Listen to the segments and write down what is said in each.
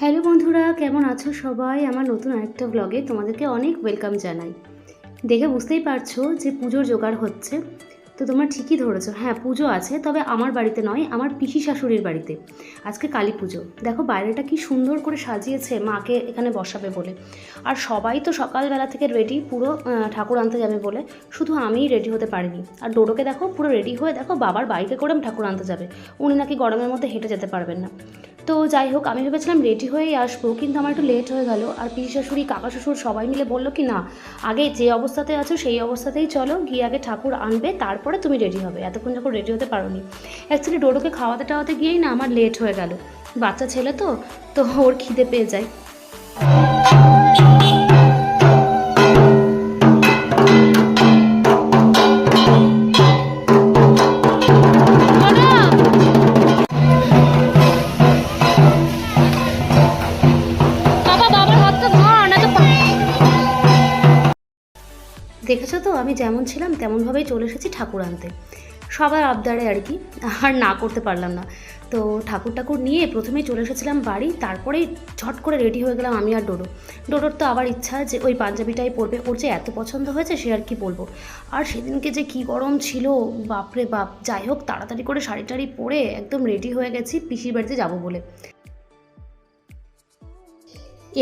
Hello বন্ধুরা, কেমন আছো সবাই? আমার নতুন আরেকটা ব্লগে তোমাদেরকে অনেক ওয়েলকাম জানাই। দেখে বুঝতেই পারছ যে পুজোর জোগাড় হচ্ছে। তো তোমরা ঠিকই ধরেছো। হ্যাঁ পুজো আছে, তবে আমার বাড়িতে নয়, আমার পিসি শাশুড়ির বাড়িতে। আজকে কালী পুজো। দেখো বাইরেটা কি সুন্দর করে সাজিয়েছে, মাকে এখানে বসাবে বলে। আর সবাই তো সকালবেলা থেকে রেডি পুরো ঠাকুর আনতে যাবে বলে। শুধু আমিই রেডি হতে পারিনি। আর ডোডোকে দেখো, পুরো রেডি হয়ে দেখো বাবার বাইকে করে ঠাকুর আনতে যাবে। উনি নাকি গরমের মধ্যে হেঁটে যেতে পারবেন না। তো যাই হোক, আমি ভেবেছিলাম রেডি হয়েই আসব, কিন্তু আমার একটু লেট হয়ে গেল। আর পিসি শাশুড়ি, কাকা শ্বশুর সবাই মিলে বলল কি, না, আগে যে অবস্থাতে আছো সেই অবস্থাতেই চলো, গিয়ে আগে ঠাকুর আনবে, তারপরে তুমি রেডি হবে। এতক্ষণ যখন রেডি হতে পারোনি। অ্যাকচুয়ালি ডোডোকে খাওয়াতে টাওয়াতে গিয়েই না আমার লেট হয়ে গেল। বাচ্চা ছেলে তো তো ওর খিদে পেয়ে যায়। দেখেছ তো? আমি যেমন ছিলাম তেমনভাবেই চলে এসেছি ঠাকুর আনতে। সবার আবদারে আর কি, আর না করতে পারলাম না। তো ঠাকুর ঠাকুর নিয়ে প্রথমেই চলে এসেছিলাম বাড়ি, তারপরেই ঝট করে রেডি হয়ে গেলাম আমি আর ডোডো। ডোডোর তো আবার ইচ্ছা যে ওই পাঞ্জাবিটাই পরবে, ওর যে এত পছন্দ হয়েছে সে আর কি বলব। আর সেদিনকে যে কি গরম ছিল, বাপরে বাপ, যাই হোক, তাড়াতাড়ি করে শাড়ি টাড়ি পরে একদম রেডি হয়ে গেছি, পিসির বাড়িতে যাব বলে।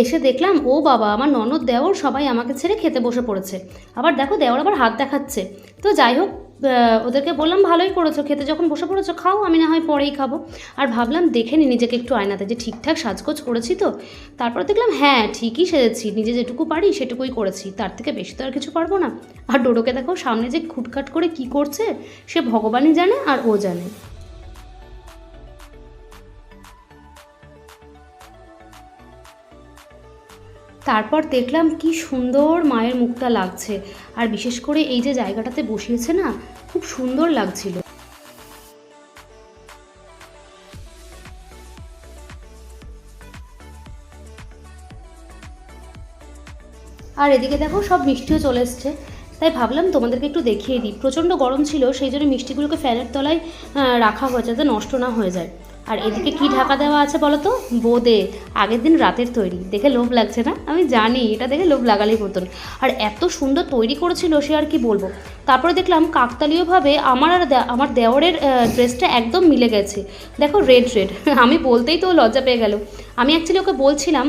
এসে দেখলাম, ও বাবা, আমার ননদ দেওর সবাই আমাকে ছেড়ে খেতে বসে পড়েছে। আবার দেখো দেওর আবার হাত দেখাচ্ছে। তো যাই হোক ওদেরকে বললাম, ভালোই করেছ, খেতে যখন বসে পড়েছো, খাও, আমি না হয় পরেই খাব। আর ভাবলাম, দেখে নি নিজেকে একটু আয়নাতে যে ঠিকঠাক সাজগোজ করেছি তো। তারপরে দেখলাম হ্যাঁ ঠিকই সেজেছি, নিজে যেটুকু পারি সেটুকুই করেছি, তার থেকে বেশি তো আর কিছু পারব না। আর ডোডোকে দেখো, সামনে যে খুটখাট করে কি করছে, সে ভগবানই জানে আর ও জানে। তারপর দেখলাম কি সুন্দর মায়ের মুখটা লাগছে। আর বিশেষ করে এই যে জায়গাটাতে বসিয়েছে না, খুব সুন্দর লাগছিল। আর এদিকে দেখো সব মিষ্টিও চলে এসছে। তাই ভাবলাম তোমাদেরকে একটু দেখিয়ে দিই। প্রচণ্ড গরম ছিল, সেই জন্য মিষ্টিগুলোকে ফ্যানের তলায় রাখা হয়েছে যাতে নষ্ট না হয়ে যায়। আর এদিকে কি ঢাকা দেওয়া আছে বলো তো বোদে, আগের দিন রাতের তৈরি। দেখে লোভ লাগছে না? আমি জানি, এটা দেখে লোভ লাগালেই মতন আর এত সুন্দর তৈরি করেছিল সে আর কি বলব? তারপরে দেখলাম কাকতালীয়ভাবে আমার আর আমার দেওরের ড্রেসটা একদম মিলে গেছে। দেখো রেড রেড। আমি বলতেই তো লজ্জা পেয়ে গেল। আমি অ্যাকচুয়ালি ওকে বলছিলাম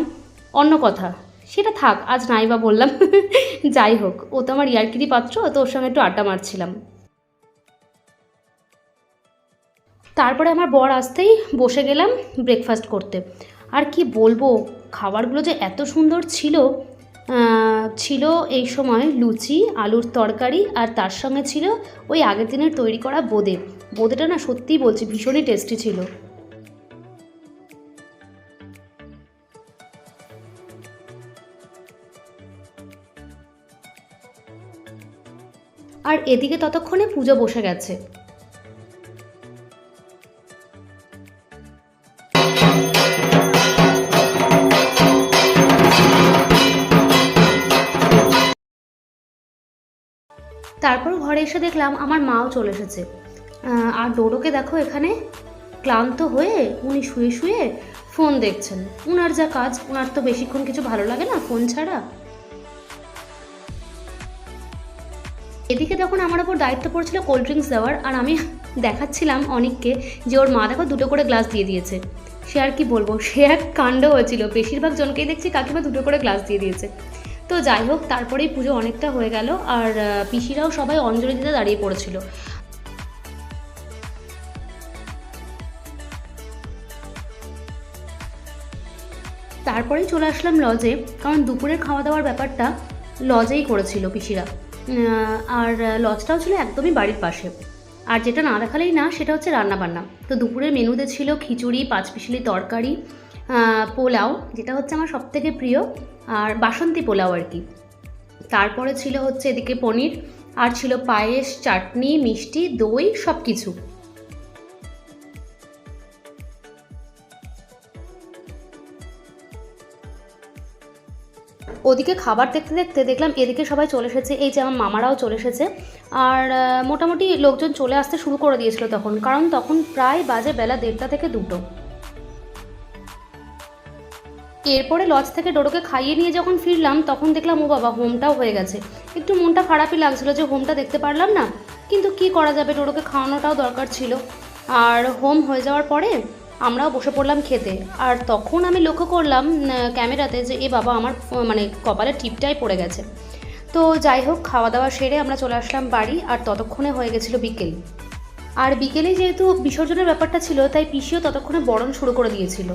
অন্য কথা। সেটা থাক, আজ নাই বা বললাম। যাই হোক, ও তো আমার ইয়ারকিরি পাত্র, তো ওর সঙ্গে একটু আড্ডা মারছিলাম। তারপরে আমার বর আসতেই বসে গেলাম ব্রেকফাস্ট করতে। আর কি বলব, খাবারগুলো যে এত সুন্দর ছিল ছিল এই সময় লুচি, আলুর তরকারি, আর তার সঙ্গে ছিল ওই আগের দিনের তৈরি করা বোঁদে। বোঁদেটা না সত্যিই বলছি, ভীষণই টেস্টি ছিল। আর এদিকে ততক্ষণে পুজো বসে গেছে। তারপর ঘরে এসে দেখলাম আমার মাও চলে এসেছে। আর ডোডোকে দেখো এখানে ক্লান্ত হয়ে উনি শুয়ে শুয়ে ফোন দেখছেন। উনার যা কাজ, উনার তো বেশিক্ষণ কিছু ভালো লাগে না, ফোন ছাড়া। এদিকে তখন আমার ওপর দায়িত্ব পড়ছিল কোল্ড ড্রিঙ্কস দেওয়ার, আর আমি দেখাচ্ছিলাম অনেককে যে ওর মা দেখো দুটো করে গ্লাস দিয়ে দিয়েছে। সে আর কি বলব? সে এক কাণ্ড হয়েছিল। বেশিরভাগ জনকেই দেখছি কাকিমা দুটো করে গ্লাস দিয়ে দিয়েছে। তো যাই হোক, তারপরেই পুজো অনেকটা হয়ে গেল, আর পিসিরাও সবাই অঞ্জলি দিতে দাঁড়িয়ে পড়েছিল। তারপরেই চলে আসলাম লজে কারণ দুপুরের খাওয়া দাওয়ার ব্যাপারটা লজেই করেছিল পিসিরা। আর লজটাও ছিল একদমই বাড়ির পাশে। আর যেটা না দেখালেই না, সেটা হচ্ছে রান্নাবান্না। তো দুপুরের মেনুতে ছিল খিচুড়ি পাঁচ পিসলি তরকারি পোলাও, যেটা হচ্ছে আমার সবথেকে প্রিয়, আর বাসন্তী পোলাও আর কি। তারপরে ছিল হচ্ছে এদিকে পনির, আর ছিল পায়েস, চাটনি, মিষ্টি, দই সব কিছু ওদিকে খাবার দেখতে দেখতে দেখলাম এদিকে সবাই চলে এসেছে, এই যে আমার মামারাও চলে এসেছে। আর মোটামুটি লোকজন চলে আসতে শুরু করে দিয়েছিল তখন, কারণ তখন প্রায় বাজে বেলা দেড়টা থেকে দুটো। এরপরে লজ থেকে ডোডোকে খাইয়ে নিয়ে যখন ফিরলাম, তখন দেখলাম, ও বাবা, হোমটাও হয়ে গেছে। একটু মনটা খারাপই লাগছিল যে হোমটা দেখতে পারলাম না, কিন্তু কি করা যাবে, ডোডোকে খাওয়ানোটাও দরকার ছিল। আর হোম হয়ে যাওয়ার পরে আমরাও বসে পড়লাম খেতে। আর তখন আমি লক্ষ্য করলাম ক্যামেরাতে যে এ বাবা আমার মানে কপালে টিপটাই পড়ে গেছে। তো যাই হোক খাওয়া দাওয়া সেরে আমরা চলে আসলাম বাড়ি, আর ততক্ষণে হয়ে গেছিল বিকেল। আর বিকেলে যেহেতু বিসর্জনের ব্যাপারটা ছিল, তাই পিসিও ততক্ষণে বরণ শুরু করে দিয়েছিল।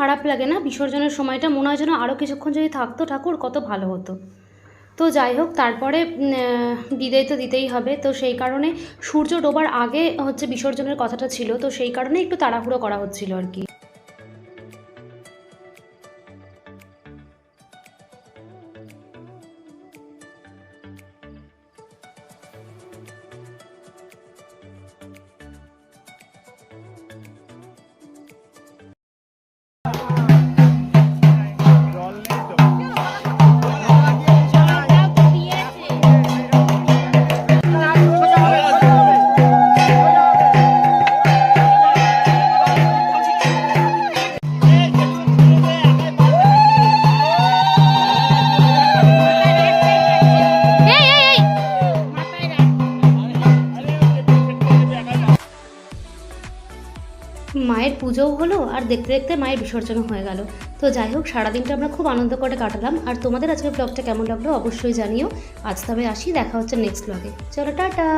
খারাপ লাগে না, বিসর্জনের সময়টা মনে হয় যেন আরও কিছুক্ষণ যদি থাকতো ঠাকুর, কত ভালো হতো। তো যাই হোক, তারপরে বিদায় তো দিতেই হবে। তো সেই কারণে সূর্য ডোবার আগে হচ্ছে বিসর্জনের কথাটা ছিল। তো সেই কারণে একটু তাড়াহুড়ো করা হচ্ছিল আর কি। মায়ের পুজোও হলো আর দেখতে দেখতে মায়ের বিসর্জনও হয়ে গেল। তো যাই হোক, সারাদিনটা আমরা খুব আনন্দ করে কাটালাম। আর তোমাদের আজকের ব্লগটা কেমন লাগল অবশ্যই জানিও। আজ তবে আসি, দেখা হচ্ছে নেক্সট ব্লগে চলো, টাটা!